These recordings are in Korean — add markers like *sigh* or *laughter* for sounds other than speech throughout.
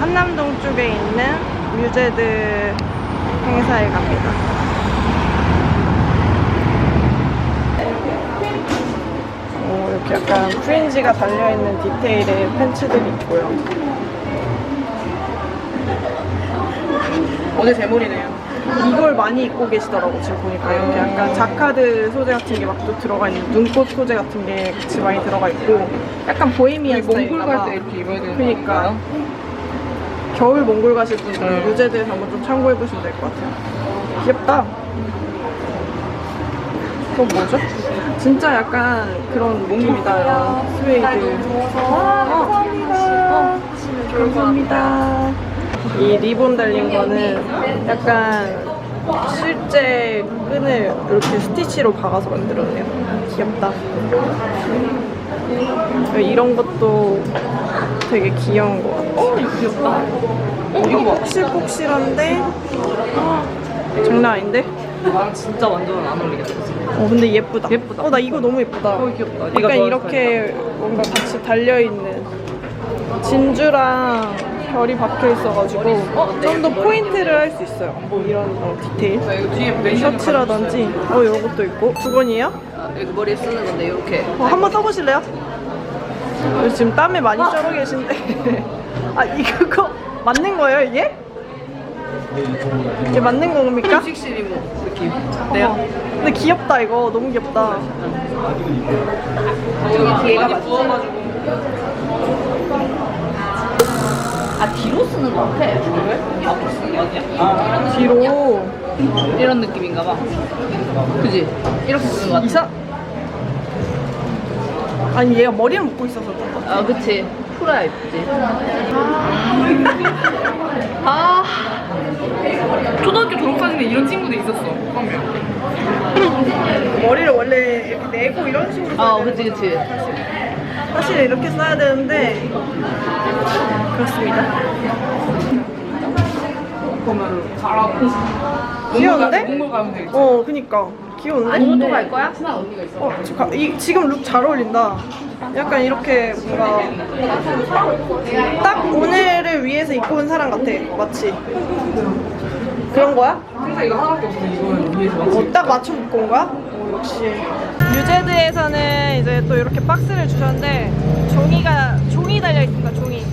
한남동 쪽에 있는 뮤제드 행사에 갑니다. 오, 이렇게 약간 프린지가 달려있는 디테일의 팬츠들이 있고요. 오늘 제몰이네요. 이걸 많이 입고 계시더라고 지금 보니까 이렇게 약간 자카드 소재 같은 게 막 또 들어가 있는 눈꽃 소재 같은 게 같이 많이 들어가 있고 약간 보헤미안 몽골 스타일인가 갈 봐. 때 이렇게 입어야 되는 그니까. 건가요? 겨울 몽골 가실 분들은 음. 뮤제드에서 한번 좀 참고해 보시면 될 것 같아요. 귀엽다. 그건 뭐죠? 진짜 약간 그런 몽골이다. 스웨이드. 아, 감사합니다. 감사합니다. 이 리본 달린 거는 약간 실제 끈을 이렇게 스티치로 박아서 만들었네요. 귀엽다. 이런 것도 되게 귀여운 것 같아. 어, 이거 귀엽다. 어, 이거 봐. 폭실폭실한데 장난 아닌데? 나랑 진짜 완전 안 어울리겠다. 어 근데 예쁘다. 예쁘다. 어 나 이거 너무 예쁘다. 어, 귀엽다. 네가 약간 좋아하는 이렇게 뭔가 같이 달려 있는 진주랑 별이 박혀 있어가지고 좀 더 포인트를 할 수 있어요. 이런 어, 디테일. 나 이거 뒤에 셔츠라든지 어 이런 것도 있고 두 번이에요? 아, 이거 머리에 쓰는 건데 이렇게. 어, 한번 써보실래요? 어, 지금 땀에 많이 쩔어 계신데 *laughs* 아 이거 맞는 거예요 이게? 이게 맞는 겁니까? 식시 리모 느낌. 어, 네요. 근데 귀엽다 이거 너무 귀엽다 여기 뒤에가 많이 부어가지고. 아 뒤로 쓰는 거 같아. 왜? 앞으로 쓰는 게 아니야? 뒤로 이런 느낌인가 봐. 그지? 이렇게 쓰는 거 같아. 이사 아니 얘가 머리를 묶고 있어서 그런가? 아 그치. 풀어야 예쁘지. 아. 초등학교 졸업사진에 이런 친구도 있었어. 머리를 원래 이렇게 내고 이런 식으로 써야 아 되는데 그치 그치. 사실 이렇게 써야 되는데 그렇습니다 보면 잘하고. 귀여운데? 가면 되겠지. 어 그니까 귀여운데? 몽골 갈 거야? 친한 언니가 있어. 어, 지- 가- 이, 지금 룩 잘 어울린다. 약간 이렇게 뭔가 딱 오늘을 위해서 입고 온 사람 같아. 마치. 그런 거야? 항상 이거 하나밖에 없어. 이거는 위에서 맞지? 어, 딱 맞춰 입고 온 거야? 어, 역시. 유제드에서는 이제 또 이렇게 박스를 주셨는데 종이가 종이 달려 있습니다. 종이.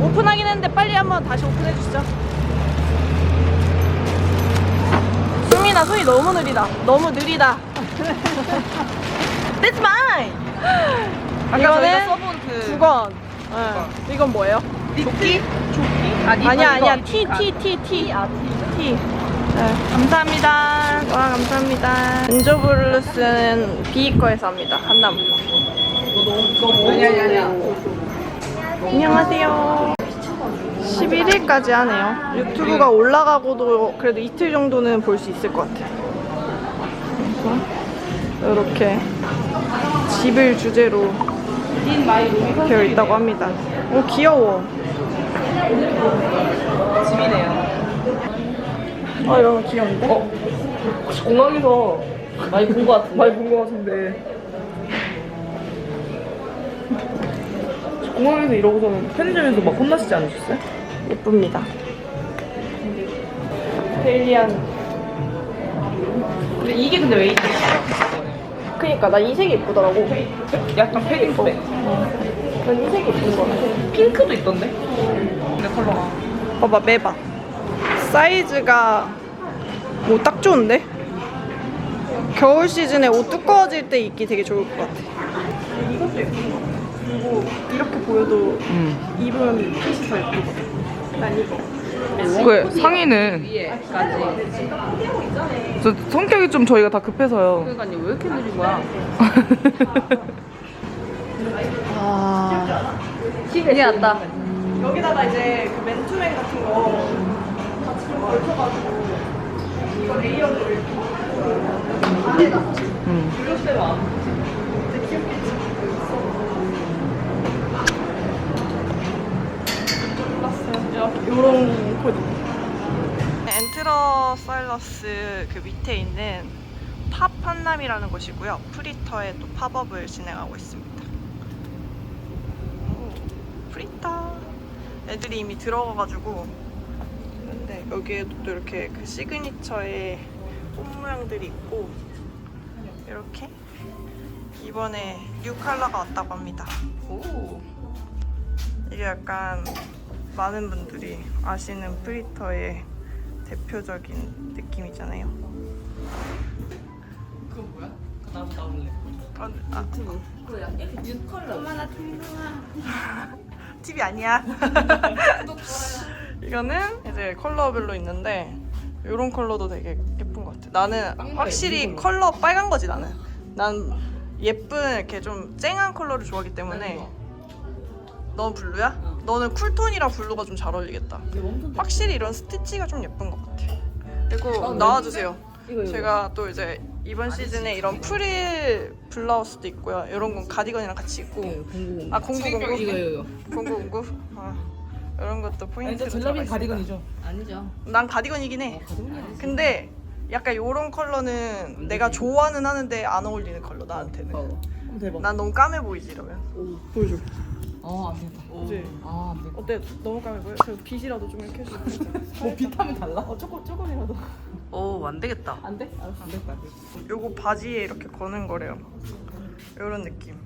오픈하긴 했는데 빨리 한번 다시 오픈해 주시죠. 수민아 손이 너무 느리다. 너무 느리다. *laughs* That's mine. 아까 이거는 저희가 써본 그 두건. 응. 이건 뭐예요? 조끼? 조끼? 아, 니 아니야 거, 아니야. T T T T 아 T 네, 감사합니다 와 감사합니다 엔조블루스는 비이 거에서 합니다 한남 아니야. 안녕하세요 11일까지 하네요 유튜브가 올라가고도 그래도 이틀 정도는 볼 수 있을 것 같아요 그래서 이렇게 집을 주제로 되어 있다고 합니다 오 귀여워 집이네요. 아 이런 거 귀여운데? 어? 공항에서 많이 본거 같은데. 많이 본 것 같은데 공항에서 이러고서는 편의점에서 막 혼나시지 않으셨어요? 예쁩니다. 데일리안. 근데 이게 근데 왜 이렇게 그니까 나 이 색이 예쁘더라고. 약간 패딩백? 난 이 색이 예쁜 거 같아. 핑크도 있던데? 근데 컬러가. 봐봐 매봐. 사이즈가 뭐 딱 좋은데? 겨울 시즌에 옷 두꺼워질 때 입기 되게 좋을 것 같아. 이것도 예쁘다. 그리고 이렇게 보여도 음. 입으면 핏이 더 예쁘거든. 난 이거. 그 상의는 저 성격이 좀 저희가 다 급해서요. 그러니까 왜 이렇게 느린 거야? 아. 이게 낫다. 여기다가 이제 그 맨투맨 같은 거 같이 좀 걸쳐가지고 이거 레이어드를 이렇게 안에다 음. 되게 귀엽겠지? 몰랐어요. 요런 코디. 엔트러 사일러스 그 밑에 있는 팝 한남이라는 곳이고요. 프리터에 또 팝업을 진행하고 있습니다. 오, 프리터. 애들이 이미 들어가가지고 근데 여기에도 또 이렇게 그 시그니처의 꽃 모양들이 있고 이렇게 이번에 뉴 컬러가 왔다고 합니다. 오. 이게 약간 많은 분들이 아시는 프리터의 대표적인 느낌이잖아요. 그거 뭐야? 나도 나올래. 아, 아, 그거 약간 이렇게 뉴 컬러. 엄마나 *laughs* TV 아니야. *laughs* 이거는 이제 컬러별로 있는데 이런 컬러도 되게 예쁜 것 같아. 나는 확실히 컬러 빨간 거지 나는. 난 예쁜 이렇게 좀 쨍한 컬러를 좋아하기 때문에 넌 블루야? 어. 너는 쿨톤이랑 블루가 좀 잘 어울리겠다. 확실히 이런 스티치가 좀 예쁜 것 같아. 그리고 어, 나와주세요. 이거 이거. 제가 또 이제 이번 시즌에 이런 프릴 블라우스도 있고요. 이런 건 가디건이랑 같이 입고 공구. 아 공구 공구 이거 이거. 공구 공구 아, 이런 것도 포인트로 들어가 있습니다. 아니죠. 난 가디건이긴 해. 가디건이 근데 약간 이런 컬러는 내가 좋아는 하는데 안 어울리는 컬러 나한테는. 어. 대박. 난 너무 까매 보이지 이러면. 보여줘. 어, 안 되겠다. 그치? 아, 안 되겠다. 어때? 너무 까매 보여? 저 빛이라도 좀 이렇게 해줘. *laughs* 뭐 비타민 달라? 어 조금 조금이라도. 오, 안 되겠다. 안 돼? 알았어. 안 되겠다. 안 되겠다. 요거 바지에 이렇게 거는 거래요. 요런 느낌.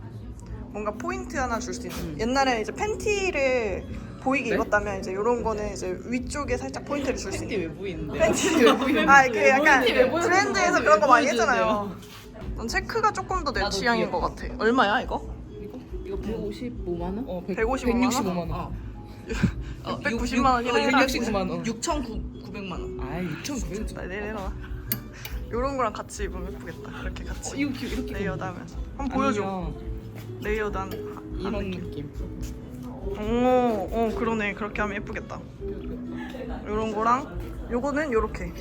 뭔가 포인트 하나 줄 수 있는. 음. 옛날에 이제 팬티를 보이게 네? 입었다면 이제 요런 거는 이제 위쪽에 살짝 포인트를 줄수 팬티 있는. 왜 보이는데? 팬티 왜 보이는데? 아, 그 약간 팬티 왜 보여주는 브랜드에서? 그런 거왜 많이? 했잖아요. 넌 체크가 조금 더 내 나도 취향인. 것 같아. 얼마야 이거? 이거 이거 155만 원? 어, 155만 원? 165만 원. 어. 690만 원이네. 669만 원. 6,900만 원. 아, 6,900만 나 내려놔. 요런 거랑 같이 입으면 예쁘겠다. 이렇게 같이. 어, 이거 귀- 이렇게 레이어드 하면. 한번 보여줘. 아니면 레이어드한 이런 한 느낌. 느낌. 오, 어 그러네. 그렇게 하면 예쁘겠다. 요런 거랑 요거는 요렇게.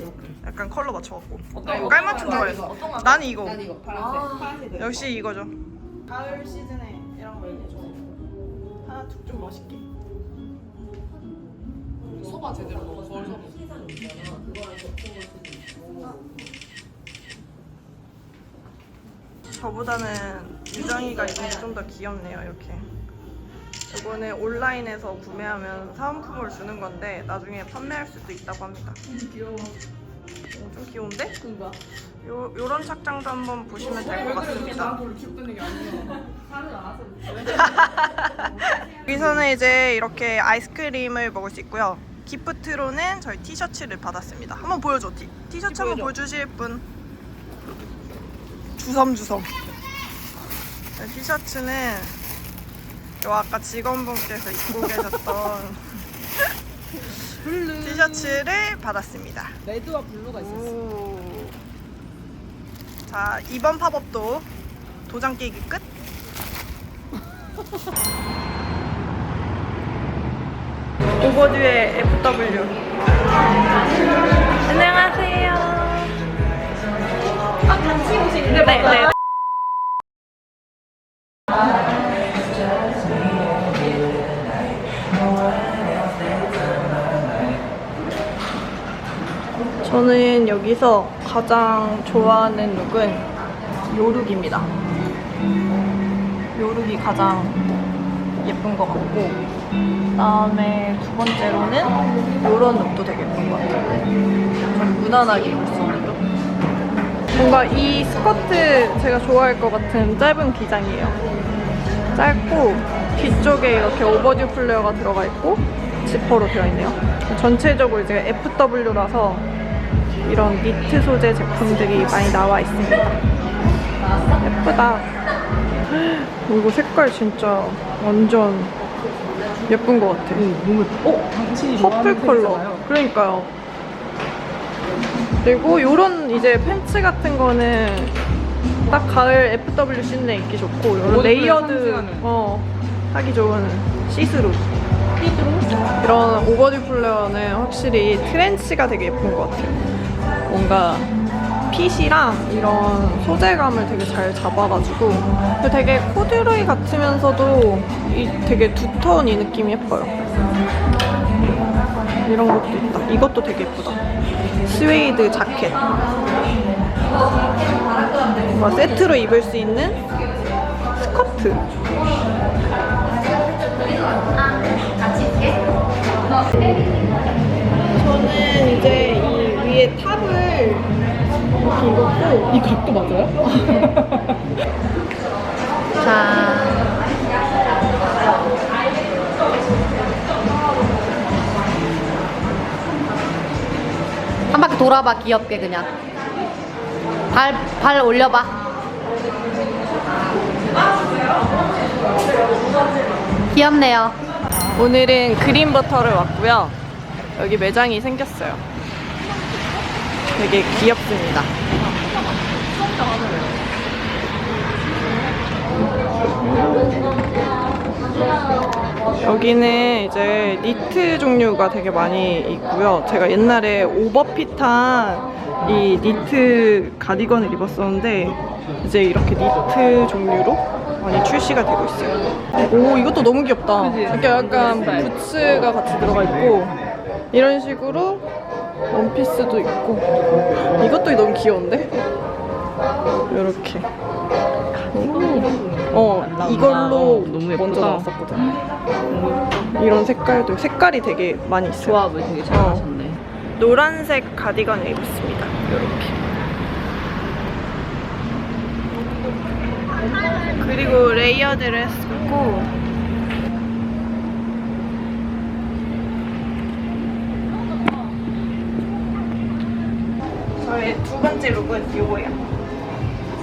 약간 컬러 맞춰갖고. 거? 깔맞춤 나 좋아해서. 이거. 나는. 난 이거 파란색. 파란색. 역시 이거죠. 가을 시즌에 이런 거 얘기해줘. 좀 멋있게. 소바 제대로 넣어. 서울 소바. 저보다는 유정이가 입은 게좀 더 귀엽네요. 이렇게. 이거는 온라인에서 구매하면 사은품을 주는 건데 나중에 판매할 수도 있다고 합니다. 귀여워. 어, 좀 귀여운데? 그니까. 요, 요런 착장도 한번 보시면 될 것 같습니다. 별로 귀엽다는 얘기 아니야. *laughs* 여기서는 이제 이렇게 아이스크림을 먹을 수 있고요. 기프트로는 저희 티셔츠를 받았습니다. 한번 보여줘. 티, 티셔츠 한번 보여주실 분. 주섬주섬. 네, 티셔츠는 요 아까 직원분께서 입고 계셨던 티셔츠를 받았습니다. 레드와 블루가 오. 자 이번 팝업도 도장 깨기 끝. *laughs* 오버듀의 FW. 안녕하세요. 아 같이 오신 네, 네. 저는 여기서 가장 좋아하는 룩은 요룩입니다. 요룩이 가장 예쁜 것 같고 그다음에 두 번째로는 요런 룩도 되게 예쁜 것 같아요. 좀 무난하게 입을 수 있는 룩. 뭔가 이 스커트 제가 좋아할 것 같은 짧은 기장이에요. 짧고 뒤쪽에 이렇게 오버듀 플레어가 들어가 있고 지퍼로 되어 있네요. 전체적으로 이제 FW라서 이런 니트 소재 제품들이 많이 나와 있습니다. 예쁘다. 이거 색깔 진짜 완전 예쁜 것 같아. 너무 예뻐. 어? 당신이 퍼플 컬러. 그러니까요. 그리고 요런 이제 팬츠 같은 거는 딱 가을 FW 시즌에 입기 좋고 요런 오버핏을 레이어드. 어 하기 좋은 시스루. 이런 오버듀 플레어는 확실히 트렌치가 되게 예쁜 것 같아요. 뭔가 핏이랑 이런 소재감을 되게 잘 잡아가지고 되게 코듀로이 같으면서도 이 되게 두터운 이 느낌이 예뻐요. 이런 것도 있다. 이것도 되게 예쁘다. 스웨이드 자켓. 뭔가 세트로 입을 수 있는 스커트. 이 각도 맞아요? *laughs* 자. 한 바퀴 돌아봐 귀엽게 그냥. 발 발 올려봐. 귀엽네요. 오늘은 그린버터를 왔고요. 여기 매장이 생겼어요. 되게 귀엽습니다. 여기는 이제 니트 종류가 되게 많이 있고요. 제가 옛날에 오버핏한 이 니트 가디건을 입었었는데 이제 이렇게 니트 종류로 많이 출시가 되고 있어요. 오 이것도 너무 귀엽다. 이렇게 약간 부츠가 같이 들어가 있고 이런 식으로 원피스도 있고 이것도 너무 귀여운데? 이렇게. 어 이걸로 너무 예쁘다. 먼저 나왔었거든. 이런 색깔도 색깔이 되게 많이 있어요. 조합을 되게 잘하셨네. 노란색 가디건을 입었습니다. 이렇게. 그리고 레이어드를 했고 저의 두 번째 룩은 이거예요.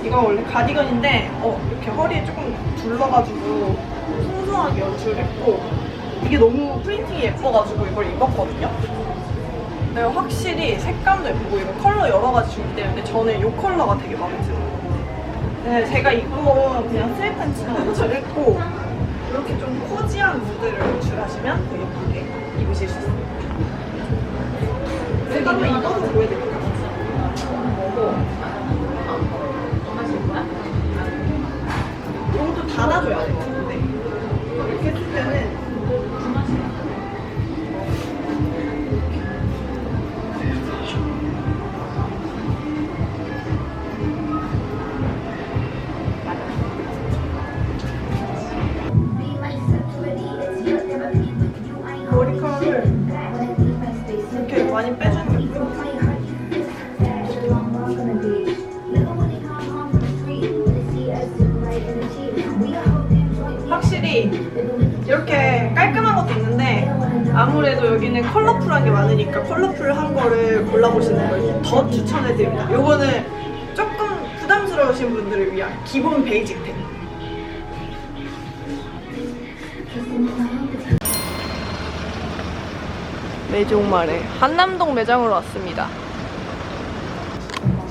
이거 원래 가디건인데 어, 이렇게 허리에 조금 둘러가지고 풍성하게 연출했고 이게 너무 프린팅이 예뻐가지고 이걸 입었거든요. 네, 확실히 색감도 예쁘고 이거 컬러 여러 가지 준비되는데 저는 이 컬러가 되게 마음에 들어요. 네, 제가 입은 거는 그냥 스웨팬츠랑 연출했고 이렇게 좀 코지한 무드를 연출하시면 되게 예쁘게 입으실 수 있어요. 제가 한번 입어서 보여드릴게요. 이것도 닫아줘야 돼요. 근데 이렇게 했을 때는 여기는 컬러풀한 게 많으니까 컬러풀한 거를 골라보시는 걸 더 추천해드립니다. 요거는 조금 부담스러우신 분들을 위한 기본 베이직템. 매종말에 한남동 매장으로 왔습니다.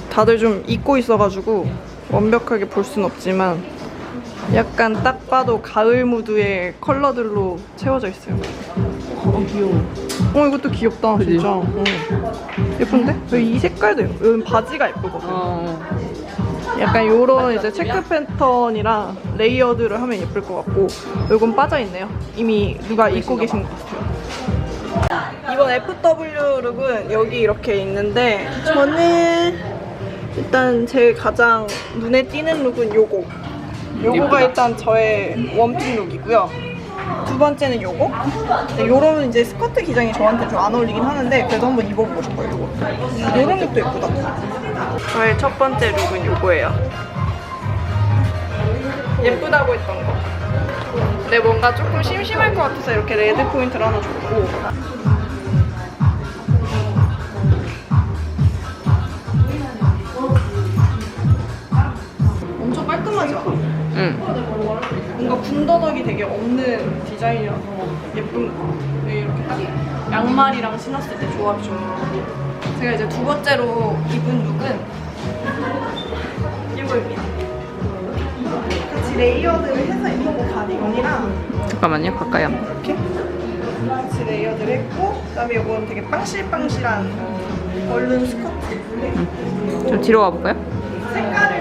다들 좀 잊고 있어가지고 완벽하게 볼 순 없지만 약간 딱 봐도 가을 무드의 컬러들로 채워져 있어요. 어 귀여워. 어 이것도 귀엽다 진짜. 어. 예쁜데? 여기 이 색깔도 예뻐. 여기 바지가 예쁘거든. 어. 약간 요런 이제 체크 패턴이랑 레이어드를 하면 예쁠 것 같고 요건 빠져있네요. 이미 누가 입고 계신 것 같아요. 이번 FW 룩은 여기 이렇게 있는데 저는 일단 제 가장 눈에 띄는 룩은 요거. 요거가 일단 저의 원픽 룩이고요. 두 번째는 요거. 네, 요런 이제 스커트 기장이 저한테 좀 안 어울리긴 하는데 그래도 한번 입어보고 싶어요. 요거. 요런 룩도 예쁘다. 저의 첫 번째 룩은 요거예요. 예쁘다고 했던 거. 근데 뭔가 조금 심심할 것 같아서 이렇게 레드 포인트를 하나 줬고. 엄청 깔끔하지 않아? 응. 뭔가 군더더기 되게 없는 디자인이라서 예쁜 것 같아요. 네, 이렇게 딱 양말이랑 신었을 때 조합이 좋은 것 같아요. 제가 이제 두 번째로 입은 룩은 이거입니다. 같이 레이어드를 해서 입은 거 가디건이랑 잠깐만요 가까이 한번. 이렇게 같이 레이어드를 했고 그다음에 이건 되게 빵실빵실한 얼른 스커트 좀 뒤로 와볼까요?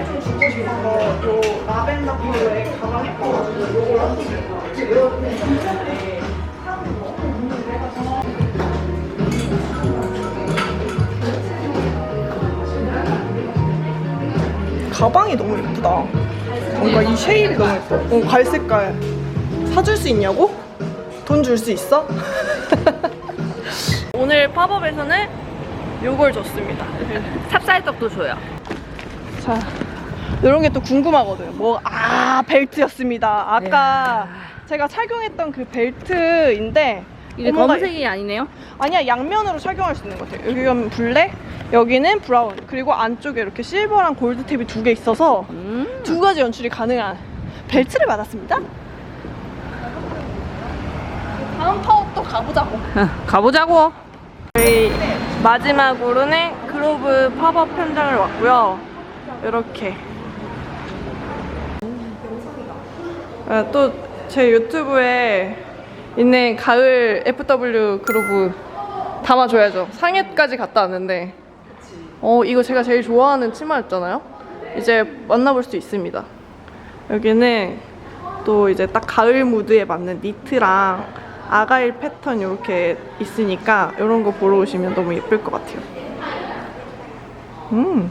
좀 주고 싶은 거, 요 라벤더 컬러에 가방 예뻐가지고 요걸 한번 가방이 너무 예쁘다. 뭔가 이 쉐입이 너무 예뻐. 어, 갈 색깔. 사줄 수 있냐고? 돈 줄 수 있어? *laughs* 오늘 팝업에서는 요걸 줬습니다. *laughs* 찹쌀떡도 줘요. 자, 이런 게 또 궁금하거든요. 뭐, 아, 벨트였습니다. 아까 제가 착용했던 그 벨트인데, 이게 뭔가- 검은색이 아니네요? 아니야, 양면으로 착용할 수 있는 것 같아요. 여기는 블랙, 여기는 브라운, 그리고 안쪽에 이렇게 실버랑 골드 탭이 두 개 있어서 음. 두 가지 연출이 가능한 벨트를 받았습니다. 다음 파업 또 가보자고. 가보자고. 저희 마지막으로는 글로브 팝업 현장을 왔고요. 이렇게. 아, 또제 유튜브에 있는 가을 FW 글로브 담아줘야죠. 상해까지 갔다 왔는데. 어, 이거 제가 제일 좋아하는 치마였잖아요. 이제 만나볼 수 있습니다. 여기는 또 이제 딱 가을 무드에 맞는 니트랑 아가일 패턴 이렇게 있으니까 이런 거 보러 오시면 너무 예쁠 것 같아요. 음,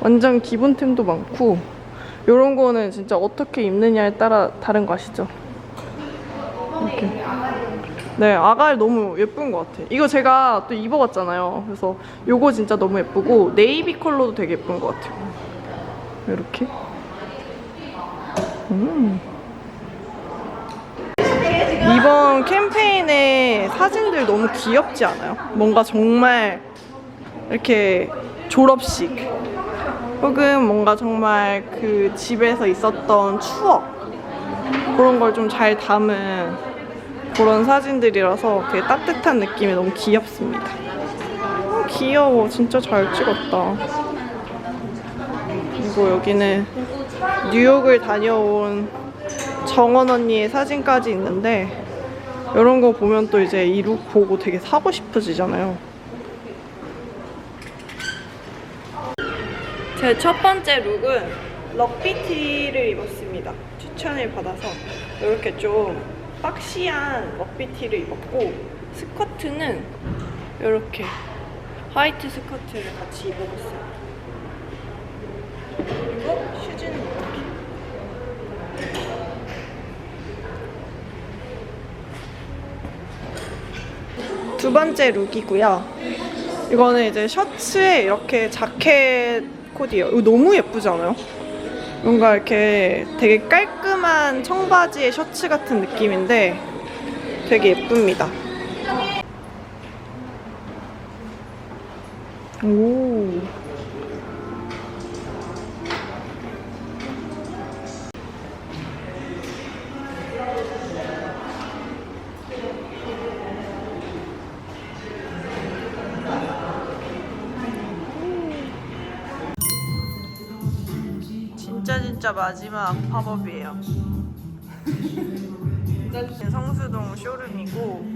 완전 기본템도 많고 이런 거는 진짜 어떻게 입느냐에 따라 다른 거 아시죠? 이렇게. 네, 아가일 너무 예쁜 것 같아. 이거 제가 또 입어봤잖아요. 그래서 요거 진짜 너무 예쁘고 네이비 컬러도 되게 예쁜 것 같아요. 이렇게. 음. 이번 캠페인의 사진들 너무 귀엽지 않아요? 뭔가 정말 이렇게 졸업식 혹은 뭔가 정말 그 집에서 있었던 추억 그런 걸 좀 잘 담은 그런 사진들이라서 되게 따뜻한 느낌이 너무 귀엽습니다. 어, 귀여워. 진짜 잘 찍었다. 그리고 여기는 뉴욕을 다녀온 정원 언니의 사진까지 있는데 이런 거 보면 또 이제 이 룩 보고 되게 사고 싶어지잖아요. 제 첫 번째 룩은 럭비티를 입었습니다. 추천을 받아서 이렇게 좀 박시한 럭비티를 입었고 스커트는 이렇게 화이트 스커트를 같이 입어봤어요. 그리고 슈즈는 이렇게. 두 번째 룩이고요. 이거는 이제 셔츠에 이렇게 자켓 코디예요. 이거 너무 예쁘지 않아요? 뭔가 이렇게 되게 깔끔한 청바지의 셔츠 같은 느낌인데 되게 예쁩니다. 오. 진짜 마지막 팝업이에요. 성수동 쇼룸이고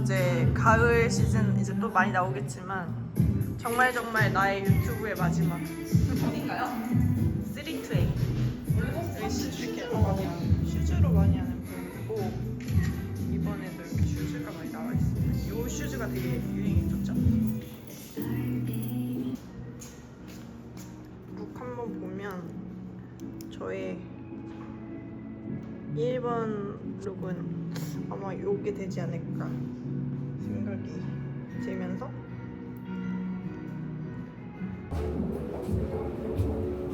이제 가을 시즌 이제 또 많이 나오겠지만 정말 정말 나의 유튜브의 마지막 어딘가요? 3 to 8 여기 슈즈 이렇게 슈즈로 많이 하는 브랜드고 이번에도 이렇게 슈즈가 많이 나와 있어요. 이 슈즈가 되게 유행 저의 1번 룩은 아마 요게 되지 않을까 생각이 들면서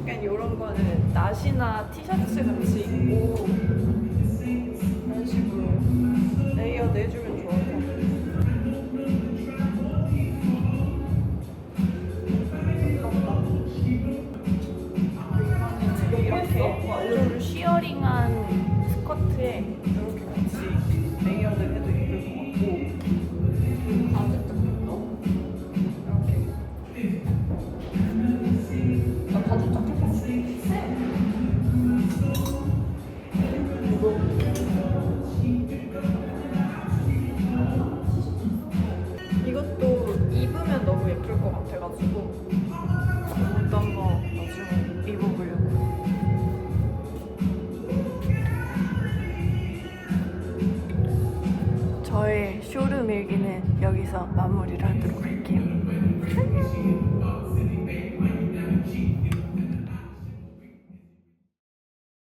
약간 이런 거는 나시나 티셔츠 같이 입고 이런 식으로 레이어드 해주면 같아요.